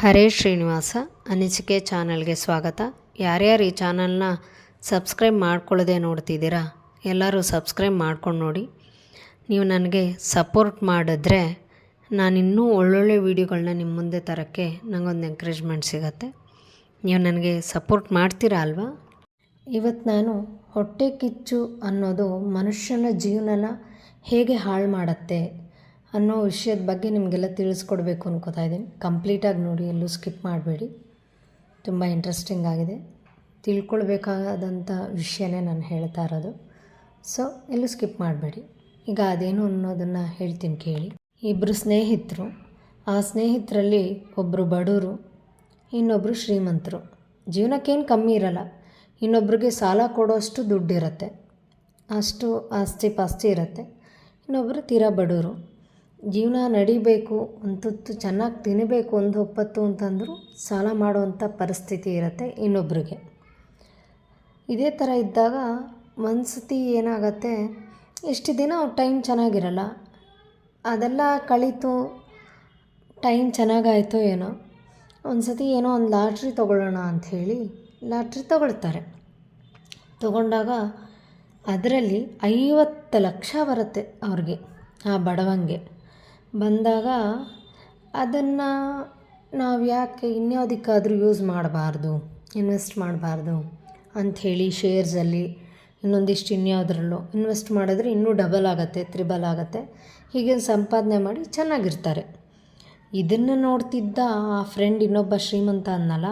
ಹರೇ ಶ್ರೀನಿವಾಸ, ಅನಿಸಿಕೆ ಚಾನಲ್ಗೆ ಸ್ವಾಗತ. ಯಾರ್ಯಾರು ಈ ಚಾನಲ್ನ ಸಬ್ಸ್ಕ್ರೈಬ್ ಮಾಡ್ಕೊಳ್ಳದೆ ನೋಡ್ತಿದ್ದೀರಾ, ಎಲ್ಲರೂ ಸಬ್ಸ್ಕ್ರೈಬ್ ಮಾಡ್ಕೊಂಡು ನೋಡಿ. ನೀವು ನನಗೆ ಸಪೋರ್ಟ್ ಮಾಡಿದ್ರೆ ನಾನು ಇನ್ನೂ ಒಳ್ಳೊಳ್ಳೆ ವೀಡಿಯೋಗಳನ್ನ ನಿಮ್ಮ ಮುಂದೆ ತರೋಕ್ಕೆ ನನಗೊಂದು ಎಂಕರೇಜ್ಮೆಂಟ್ ಸಿಗತ್ತೆ. ನೀವು ನನಗೆ ಸಪೋರ್ಟ್ ಮಾಡ್ತೀರಾ ಅಲ್ವಾ? ಇವತ್ತು ನಾನು ಹೊಟ್ಟೆ ಕಿಚ್ಚು ಅನ್ನೋದು ಮನುಷ್ಯನ ಜೀವನನ ಹೇಗೆ ಹಾಳು ಮಾಡುತ್ತೆ ಅನ್ನೋ ವಿಷಯದ ಬಗ್ಗೆ ನಿಮಗೆಲ್ಲ ತಿಳಿಸ್ಕೊಡ್ಬೇಕು ಅನ್ಕೋತಾ ಇದ್ದೀನಿ. ಕಂಪ್ಲೀಟಾಗಿ ನೋಡಿ, ಎಲ್ಲೂ ಸ್ಕಿಪ್ ಮಾಡಬೇಡಿ. ತುಂಬ ಇಂಟ್ರೆಸ್ಟಿಂಗ್ ಆಗಿದೆ. ತಿಳ್ಕೊಳ್ಬೇಕಾದಂಥ ವಿಷಯನೇ ನಾನು ಹೇಳ್ತಾ ಇರೋದು. ಸೊ ಎಲ್ಲೂ ಸ್ಕಿಪ್ ಮಾಡಬೇಡಿ. ಈಗ ಅದೇನು ಅನ್ನೋದನ್ನು ಹೇಳ್ತೀನಿ ಕೇಳಿ. ಇಬ್ಬರು ಸ್ನೇಹಿತರು. ಆ ಸ್ನೇಹಿತರಲ್ಲಿ ಒಬ್ಬರು ಬಡವರು ಇನ್ನೊಬ್ಬರು ಶ್ರೀಮಂತರು. ಜೀವನಕ್ಕೇನು ಕಮ್ಮಿ ಇರಲ್ಲ. ಇನ್ನೊಬ್ರಿಗೆ ಸಾಲ ಕೊಡೋಷ್ಟು ದುಡ್ಡಿರುತ್ತೆ. ಅಷ್ಟು ಆಸ್ತಿ ಪಾಸ್ತಿ ಇರುತ್ತೆ. ಇನ್ನೊಬ್ಬರು ತೀರಾ ಬಡವರು ಜೀವನ ನಡಿಬೇಕು ಒಂದು ತುತ್ತು ಚೆನ್ನಾಗಿ ತಿನ್ನಬೇಕು ಒಂದು ಒಪ್ಪತ್ತು ಅಂತಂದರೂ ಸಾಲ ಮಾಡುವಂಥ ಪರಿಸ್ಥಿತಿ ಇರುತ್ತೆ ಇನ್ನೊಬ್ರಿಗೆ. ಇದೇ ಥರ ಇದ್ದಾಗ ಸತಿ ಏನಾಗತ್ತೆ ಎಷ್ಟು ದಿನ ಟೈಮ್ ಚೆನ್ನಾಗಿರಲ್ಲ, ಅದೆಲ್ಲ ಕಳೀತು, ಟೈಮ್ ಚೆನ್ನಾಗಾಯ್ತೋ ಏನೋ ಒಂದು ಸತಿ ಏನೋ ಒಂದು ಲಾಟ್ರಿ ತೊಗೊಳ್ಳೋಣ ಅಂಥೇಳಿ ಲಾಟ್ರಿ ತೊಗೊಳ್ತಾರೆ. ತೊಗೊಂಡಾಗ ಅದರಲ್ಲಿ ಐವತ್ತು ಲಕ್ಷ ಬರುತ್ತೆ ಅವ್ರಿಗೆ, ಆ ಬಡವಂಗೆ. ಬಂದಾಗ ಅದನ್ನು ನಾವು ಯಾಕೆ ಇನ್ಯಾವುದಕ್ಕಾದರೂ ಯೂಸ್ ಮಾಡಬಾರ್ದು ಇನ್ವೆಸ್ಟ್ ಮಾಡಬಾರ್ದು ಅಂಥೇಳಿ ಶೇರ್ಸಲ್ಲಿ ಇನ್ನೊಂದಿಷ್ಟು ಇನ್ಯಾವುದ್ರಲ್ಲೋ ಇನ್ವೆಸ್ಟ್ ಮಾಡಿದ್ರೆ ಇನ್ನೂ ಡಬಲ್ ಆಗುತ್ತೆ ತ್ರಿಬಲ್ ಆಗುತ್ತೆ. ಹೀಗೆ ಸಂಪಾದನೆ ಮಾಡಿ ಚೆನ್ನಾಗಿರ್ತಾರೆ. ಇದನ್ನು ನೋಡ್ತಿದ್ದ ಆ ಫ್ರೆಂಡ್ ಇನ್ನೊಬ್ಬ ಶ್ರೀಮಂತ ಅನ್ನಲ್ಲ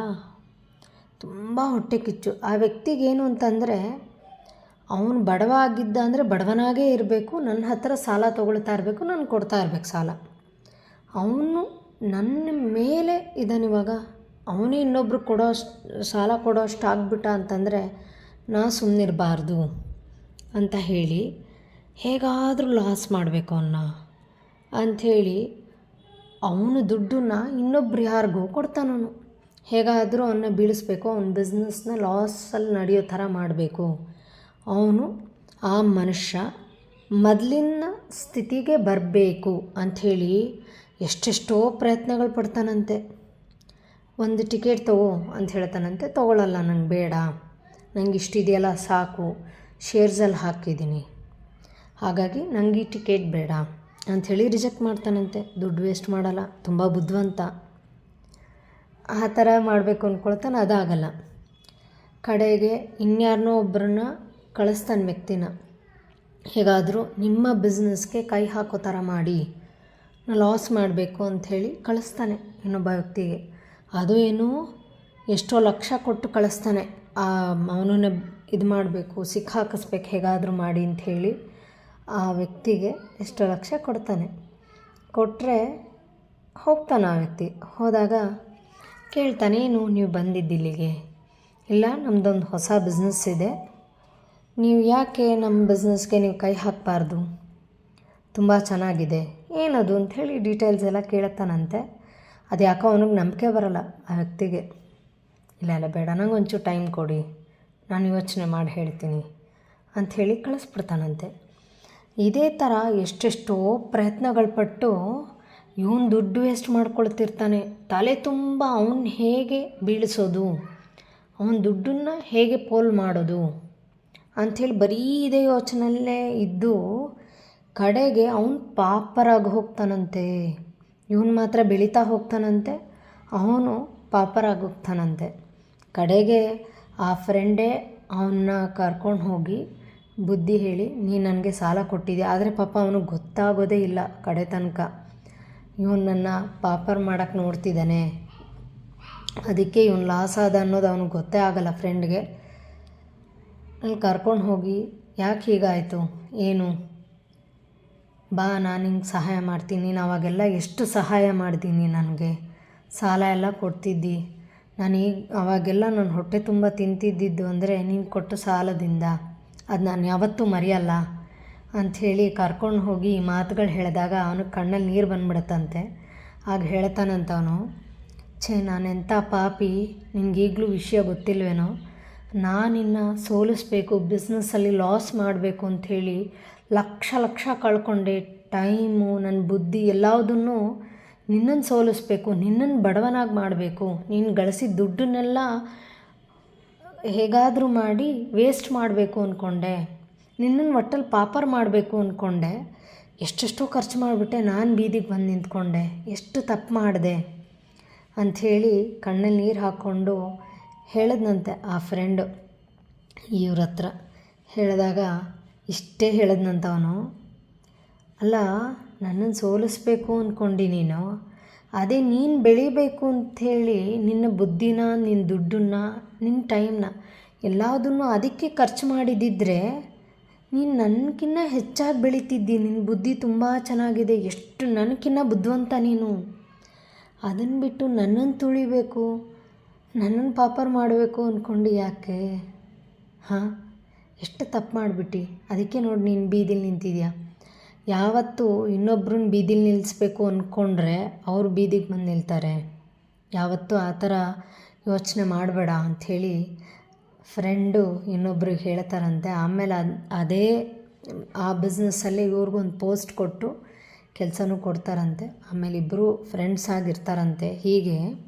ತುಂಬ ಹೊಟ್ಟೆ ಕಿಚ್ಚು. ಆ ವ್ಯಕ್ತಿಗೇನು ಅಂತಂದರೆ ಅವನು ಬಡವ ಆಗಿದ್ದ ಅಂದರೆ ಬಡವನಾಗೇ ಇರಬೇಕು, ನನ್ನ ಹತ್ರ ಸಾಲ ತೊಗೊಳ್ತಾ ಇರಬೇಕು, ನಾನು ಕೊಡ್ತಾ ಇರ್ಬೇಕು ಸಾಲ. ಅವನು ನನ್ನ ಮೇಲೆ ಇದ್ದಾನಿವಾಗ ಅವನೇ ಇನ್ನೊಬ್ರು ಕೊಡೋ ಸಾಲ ಕೊಡೋ ಅಷ್ಟು ಆಗ್ಬಿಟ್ಟ ಅಂತಂದರೆ, ನಾ ಸುಮ್ಮನಿರಬಾರ್ದು ಅಂತ ಹೇಳಿ, ಹೇಗಾದರೂ ಲಾಸ್ ಮಾಡಬೇಕು ಅವನ್ನ ಅಂಥೇಳಿ ಅವನು ದುಡ್ಡನ್ನ ಇನ್ನೊಬ್ರು ಯಾರಿಗೂ ಕೊಡ್ತಾನವನು ಹೇಗಾದರೂ ಅವನ್ನ ಬೀಳಿಸ್ಬೇಕು, ಅವನ ಬಿಸ್ನೆಸ್ನ ಲಾಸಲ್ಲಿ ನಡೆಯೋ ಥರ ಮಾಡಬೇಕು. ಅವನು ಆ ಮನುಷ್ಯ ಮೊದಲಿನ ಸ್ಥಿತಿಗೆ ಬರಬೇಕು ಅಂಥೇಳಿ ಎಷ್ಟೆಷ್ಟೋ ಪ್ರಯತ್ನಗಳು ಪಡ್ತಾನಂತೆ. ಒಂದು ಟಿಕೆಟ್ ತಗೋ ಅಂತ ಹೇಳ್ತಾನಂತೆ, ತೊಗೊಳಲ್ಲ, ನಂಗೆ ಬೇಡ, ನಂಗೆ ಇಷ್ಟಿದೆಯಲ್ಲ, ಸಾಕು ಶೇರ್ಸಲ್ಲಿ ಹಾಕಿದ್ದೀನಿ. ಹಾಗಾಗಿ ನಂಗೆ ಈ ಟಿಕೆಟ್ ಬೇಡ ಅಂಥೇಳಿ ರಿಜೆಕ್ಟ್ ಮಾಡ್ತಾನಂತೆ. ದುಡ್ಡು ವೇಸ್ಟ್ ಮಾಡಲ್ಲ, ತುಂಬ ಬುದ್ಧಿವಂತ. ಆ ಥರ ಮಾಡಬೇಕು ಅಂದ್ಕೊಳ್ತಾನೆ ಅದಾಗಲ್ಲ. ಕಡೆಗೆ ಇನ್ಯಾರನ್ನೋ ಒಬ್ಬರನ್ನ ಕಳಿಸ್ತಾನೆ ವ್ಯಕ್ತಿನ. ಹೇಗಾದರೂ ನಿಮ್ಮ ಬಿಸ್ನೆಸ್ಗೆ ಕೈ ಹಾಕೋ ಥರ ಮಾಡಿ ಲಾಸ್ ಮಾಡಬೇಕು ಅಂಥೇಳಿ ಕಳಿಸ್ತಾನೆ ಇನ್ನೊಬ್ಬ ವ್ಯಕ್ತಿಗೆ. ಅದು ಏನು, ಎಷ್ಟೋ ಲಕ್ಷ ಕೊಟ್ಟು ಕಳಿಸ್ತಾನೆ. ಆ, ಅವನನ್ನೇ ಇದು ಮಾಡಬೇಕು ಸಿಕ್ಕಾಕಿಸ್ಬೇಕು ಹೇಗಾದರೂ ಮಾಡಿ ಅಂಥೇಳಿ ಆ ವ್ಯಕ್ತಿಗೆ ಎಷ್ಟೋ ಲಕ್ಷ ಕೊಡ್ತಾನೆ. ಕೊಟ್ಟರೆ ಹೋಗ್ತಾನೆ ಆ ವ್ಯಕ್ತಿ. ಹೋದಾಗ ಕೇಳ್ತಾನೆ, ಏನು, ನೀವು ಬಂದಿದ್ದಿಲ್ಲಿಗೆ? ಇಲ್ಲ ನಮ್ಮದೊಂದು ಹೊಸ ಬಿಸ್ನೆಸ್ ಇದೆ. ನೀವು ಯಾಕೆ ನಮ್ಮ ಬಿಸ್ನೆಸ್ಗೆ ನೀವು ಕೈ ಹಾಕಬಾರ್ದು? ತುಂಬ ಚೆನ್ನಾಗಿದೆ. ಏನದು ಅಂಥೇಳಿ ಡೀಟೇಲ್ಸ್ ಎಲ್ಲ ಕೇಳುತ್ತಾನಂತೆ ಅದು ಯಾಕೋ ಅವನಿಗೆ ನಂಬಿಕೆ ಬರಲ್ಲ ಆ ವ್ಯಕ್ತಿಗೆ. ಇಲ್ಲ ಇಲ್ಲ, ಬೇಡ, ನಂಗೆ ಒಂಚೂರು ಟೈಮ್ ಕೊಡಿ. ನಾನು ಯೋಚನೆ ಮಾಡಿ ಹೇಳ್ತೀನಿ ಅಂಥೇಳಿ ಕಳಿಸ್ಬಿಡ್ತಾನಂತೆ. ಇದೇ ಥರ ಎಷ್ಟೆಷ್ಟೋ ಪ್ರಯತ್ನಗಳು ಪಟ್ಟು ಇವನು ದುಡ್ಡು ವೇಸ್ಟ್ ಮಾಡ್ಕೊಳ್ತಿರ್ತಾನೆ. ತಲೆ ತುಂಬ ಅವನು ಹೇಗೆ ಬೀಳಿಸೋದು? ಅವನ ದುಡ್ಡನ್ನು ಹೇಗೆ ಪೋಲ್ ಮಾಡೋದು? ಅಂಥೇಳಿ ಬರೀ ಇದೇ ಯೋಚನೆಯಲ್ಲೇ ಇದ್ದು ಕಡೆಗೆ ಅವನು ಪಾಪರಾಗಿ ಹೋಗ್ತಾನಂತೆ. ಇವನು ಮಾತ್ರ ಬೆಳೀತಾ ಹೋಗ್ತಾನಂತೆ. ಅವನು ಪಾಪರಾಗಿ ಹೋಗ್ತಾನಂತೆ. ಕಡೆಗೆ ಆ ಫ್ರೆಂಡೇ ಅವನ್ನ ಕರ್ಕೊಂಡು ಹೋಗಿ ಬುದ್ಧಿ ಹೇಳಿ ನೀನು ನನಗೆ ಸಾಲ ಕೊಟ್ಟಿದ್ದೆ ಆದರೆ ಪಾಪ ಅವನಿಗೆ ಗೊತ್ತಾಗೋದೇ ಇಲ್ಲ ಕಡೆ ತನಕ. ಇವನು ನನ್ನ ಪಾಪರ್ ಮಾಡೋಕ್ಕೆ ನೋಡ್ತಿದ್ದಾನೆ. ಅದಕ್ಕೆ ಇವನು ಲಾಸ್ ಆದ ಅನ್ನೋದು ಅವನಿಗೆ ಗೊತ್ತೇ ಆಗಲ್ಲ ಫ್ರೆಂಡ್ಗೆ ಅಲ್ಲಿ ಕರ್ಕೊಂಡು ಹೋಗಿ, ಯಾಕೆ ಹೀಗಾಯಿತು? ಏನು? ಬಾ, ನಾನು ನಿಂಗೆ ಸಹಾಯ ಮಾಡ್ತೀನಿ. ನೀನು ಅವಾಗೆಲ್ಲ ಎಷ್ಟು ಸಹಾಯ ಮಾಡ್ತೀನಿ ನನಗೆ? ಸಾಲ ಎಲ್ಲ ಕೊಡ್ತಿದ್ದಿ. ನಾನು ಈಗ ಅವಾಗೆಲ್ಲ ನನ್ನ ಹೊಟ್ಟೆ ತುಂಬ ತಿಂತಿದ್ದಿದ್ದು ಅಂದರೆ ನೀನು ಕೊಟ್ಟು ಸಾಲದಿಂದ. ಅದು ನಾನು ಯಾವತ್ತೂ ಮರೆಯಲ್ಲ ಅಂಥೇಳಿ ಕರ್ಕೊಂಡು ಹೋಗಿ ಈ ಮಾತುಗಳು ಹೇಳಿದಾಗ ಅವನು ಕಣ್ಣಲ್ಲಿ ನೀರು ಬಂದ್ಬಿಡತ್ತಂತೆ. ಆಗ ಹೇಳ್ತಾನಂತವನು, ಛೇ ನಾನೆಂಥ ಪಾಪಿ, ನಿನಗೀಗಲೂ ವಿಷಯ ಗೊತ್ತಿಲ್ವೇನೋ? ನಾನಿನ್ನು ಸೋಲಿಸ್ಬೇಕು ಬಿಸ್ನೆಸ್ಸಲ್ಲಿ ಲಾಸ್ ಮಾಡಬೇಕು ಅಂಥೇಳಿ ಲಕ್ಷ ಲಕ್ಷ ಕಳ್ಕೊಂಡೆ. ಟೈಮು ನನ್ನ ಬುದ್ಧಿ ಎಲ್ಲದನ್ನು ನಿನ್ನನ್ನು ಸೋಲಿಸ್ಬೇಕು ನಿನ್ನನ್ನು ಬಡವನಾಗಿ ಮಾಡಬೇಕು. ನೀನು ಗಳಿಸಿದ ದುಡ್ಡನ್ನೆಲ್ಲ ಹೇಗಾದರೂ ಮಾಡಿ ವೇಸ್ಟ್ ಮಾಡಬೇಕು ಅಂದ್ಕೊಂಡೆ ನಿನ್ನನ್ನು ಒಟ್ಟಲ್ಲಿ ಪಾಪರ್ ಮಾಡಬೇಕು ಅಂದ್ಕೊಂಡೆ ಎಷ್ಟೆಷ್ಟೋ ಖರ್ಚು ಮಾಡಿಬಿಟ್ಟೆ ನಾನು ಬೀದಿಗೆ ಬಂದು ನಿಂತ್ಕೊಂಡೆ. ಎಷ್ಟು ತಪ್ಪು ಮಾಡಿದೆ? ಅಂಥೇಳಿ ಕಣ್ಣಲ್ಲಿ ನೀರು ಹಾಕ್ಕೊಂಡು ಹೇಳಿದ್ನಂತೆ ಆ ಫ್ರೆಂಡು ಇವ್ರ ಹತ್ರ ಹೇಳಿದಾಗ, ಇಷ್ಟೇ ಹೇಳಿದ್ನಂತ ಅವನು ಅಲ್ಲ ನನ್ನನ್ನು ಸೋಲಿಸ್ಬೇಕು ಅಂದ್ಕೊಂಡು ನೀನು. ಅದೇ ನೀನು ಬೆಳಿಬೇಕು ಅಂಥೇಳಿ ನಿನ್ನ ಬುದ್ಧಿನ ನಿನ್ನ ದುಡ್ಡನ್ನ ನಿನ್ನ ಟೈಮ್ನ ಎಲ್ಲದನ್ನು ಅದಕ್ಕೆ ಖರ್ಚು ಮಾಡಿದ್ದಿದ್ರೆ ನೀನು ನನಗಿನ್ನ ಹೆಚ್ಚಾಗಿ ಬೆಳೀತಿದ್ದಿ. ನಿನ್ನ ಬುದ್ಧಿ ತುಂಬ ಚೆನ್ನಾಗಿದೆ. ಎಷ್ಟು ನನಗಿನ್ನ ಬುದ್ಧಿವಂತ ನೀನು. ಅದನ್ನು ಬಿಟ್ಟು ನನ್ನನ್ನು ತುಳಿಬೇಕು. ನನ್ನನ್ನು ಪಾಪರ್ ಮಾಡಬೇಕು ಅಂದ್ಕೊಂಡು ಯಾಕೆ? ಹಾಂ? ಎಷ್ಟು ತಪ್ಪು ಮಾಡಿಬಿಟ್ಟು. ಅದಕ್ಕೆ ನೋಡಿ ನೀನು ಬೀದಿಲಿ ನಿಂತಿದ್ಯಾ. ಯಾವತ್ತು ಇನ್ನೊಬ್ರನ್ನ ಬೀದಿಲಿ ನಿಲ್ಲಿಸ್ಬೇಕು ಅಂದ್ಕೊಂಡ್ರೆ ಅವ್ರು ಬೀದಿಗೆ ಬಂದು ನಿಲ್ತಾರೆ. ಯಾವತ್ತೂ ಆ ಥರ ಯೋಚನೆ ಮಾಡಬೇಡ ಅಂಥೇಳಿ ಫ್ರೆಂಡು ಇನ್ನೊಬ್ರಿಗೆ ಹೇಳ್ತಾರಂತೆ. ಆಮೇಲೆ ಅದು, ಅದೇ ಆ ಬಿಸ್ನೆಸ್ಸಲ್ಲಿ ಇವ್ರಿಗೊಂದು ಪೋಸ್ಟ್ ಕೊಟ್ಟು ಕೆಲಸನೂ ಕೊಡ್ತಾರಂತೆ. ಆಮೇಲೆ ಇಬ್ಬರು ಫ್ರೆಂಡ್ಸ್ ಆಗಿರ್ತಾರಂತೆ. ಹೀಗೆ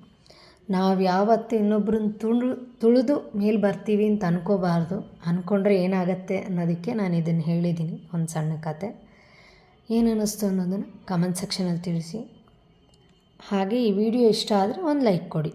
ನಾವು ಯಾವತ್ತು ಇನ್ನೊಬ್ರನ್ನ ತುಳು, ತುಳಿದು ಮೇಲೆ ಬರ್ತೀವಿ ಅಂತ ಅನ್ಕೋಬಾರ್ದು. ಅಂದ್ಕೊಂಡ್ರೆ ಏನಾಗತ್ತೆ ಅನ್ನೋದಕ್ಕೆ ನಾನು ಇದನ್ನು ಹೇಳಿದ್ದೀನಿ ಒಂದು ಸಣ್ಣ ಕತೆ. ಏನು ಅನ್ನಿಸ್ತು ಅನ್ನೋದನ್ನು ಕಮೆಂಟ್ ಸೆಕ್ಷನಲ್ಲಿ ತಿಳಿಸಿ. ಹಾಗೆ ಈ ವಿಡಿಯೋ ಇಷ್ಟ ಆದರೆ ಒಂದು ಲೈಕ್ ಕೊಡಿ.